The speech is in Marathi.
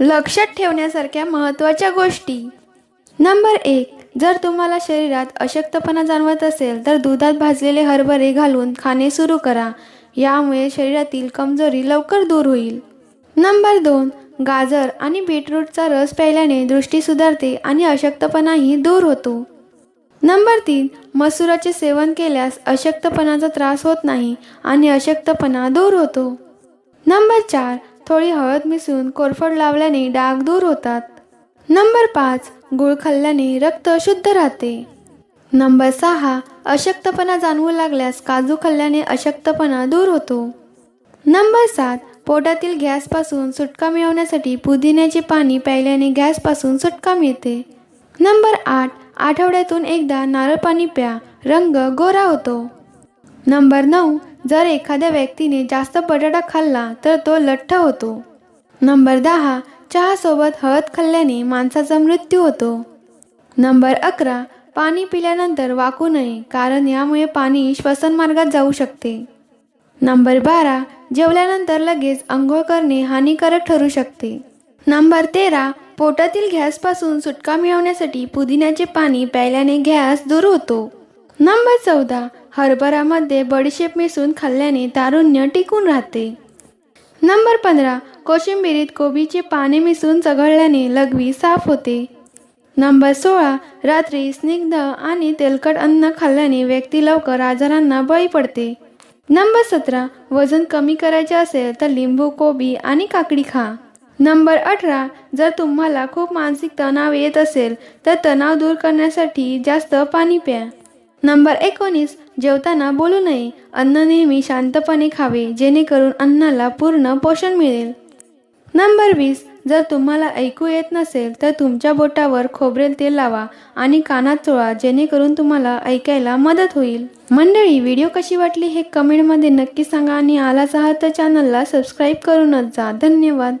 लक्षात ठेवण्यासारख्या महत्त्वाच्या गोष्टी. नंबर एक जर तुम्हाला शरीरात अशक्तपणा जाणवत असेल तर दुधात भाजलेले हरभरे घालून खाणे सुरू करा. यामुळे शरीरातील कमजोरी लवकर दूर होईल. नंबर दोन गाजर आणि बीटरूटचा रस प्यायल्याने दृष्टी सुधारते आणि अशक्तपणाही दूर होतो. नंबर तीन मसुराचे सेवन केल्यास अशक्तपणाचा त्रास होत नाही आणि अशक्तपणा दूर होतो. नंबर चार थोडी हळद मिसळून कोरफड लावल्याने डाग दूर होतात. नंबर पाच गुळ खाल्ल्याने रक्त शुद्ध राहते. नंबर सहा अशक्तपणा जाणवू लागल्यास काजू खाल्ल्याने अशक्तपणा दूर होतो. नंबर सात पोटातील गॅसपासून सुटका मिळवण्यासाठी पुदिन्याचे पाणी प्यायल्याने गॅसपासून सुटका मिळते. नंबर आठ आठवड्यातून एकदा नारळ पाणी प्या रंग गोरा होतो. नंबर नऊ जर एखाद्या व्यक्तीने जास्त बटाटा खाल्ला तर तो लठ्ठ होतो. नंबर दहा चहासोबत हळद खाल्ल्याने माणसाचा मृत्यू होतो. नंबर अकरा पाणी पिल्यानंतर वाकू नये कारण यामुळे पाणी श्वसनमार्गात जाऊ शकते. नंबर बारा जेवल्यानंतर लगेच आंघोळ करणे हानिकारक ठरू शकते. नंबर तेरा पोटातील गॅसपासून सुटका मिळवण्यासाठी पुदिन्याचे पाणी प्यायल्याने गॅस दूर होतो. नंबर चौदा हरभरामध्ये बडीशेप मिसळून खाल्ल्याने तारुण्य टिकून राहते. नंबर पंधरा कोशिंबिरीत कोबीचे पाने मिसळून चघळल्याने लघवी साफ होते. नंबर सोळा रात्री स्निग्ध आणि तेलकट अन्न खाल्ल्याने व्यक्ती लवकर आजारांना बळी पडते. नंबर सतरा वजन कमी करायचे असेल तर लिंबू कोबी आणि काकडी खा. नंबर अठरा जर तुम्हाला खूप मानसिक तणाव येत असेल तर तणाव दूर करण्यासाठी जास्त पाणी प्या. नंबर एकोणीस जेवताना बोलू नये. अन्न नेहमी शांतपणे खावे जेणेकरून अन्नाला पूर्ण पोषण मिळेल. नंबर वीस जर तुम्हाला ऐकू येत नसेल तर तुमच्या बोटावर खोबरेल तेल लावा आणि कानात चोळा जेणेकरून तुम्हाला ऐकायला मदत होईल. मंडळी व्हिडिओ कशी वाटली हे कमेंटमध्ये नक्की सांगा आणि आलाच आहात तर चॅनलला सबस्क्राईब करूनच जा. धन्यवाद.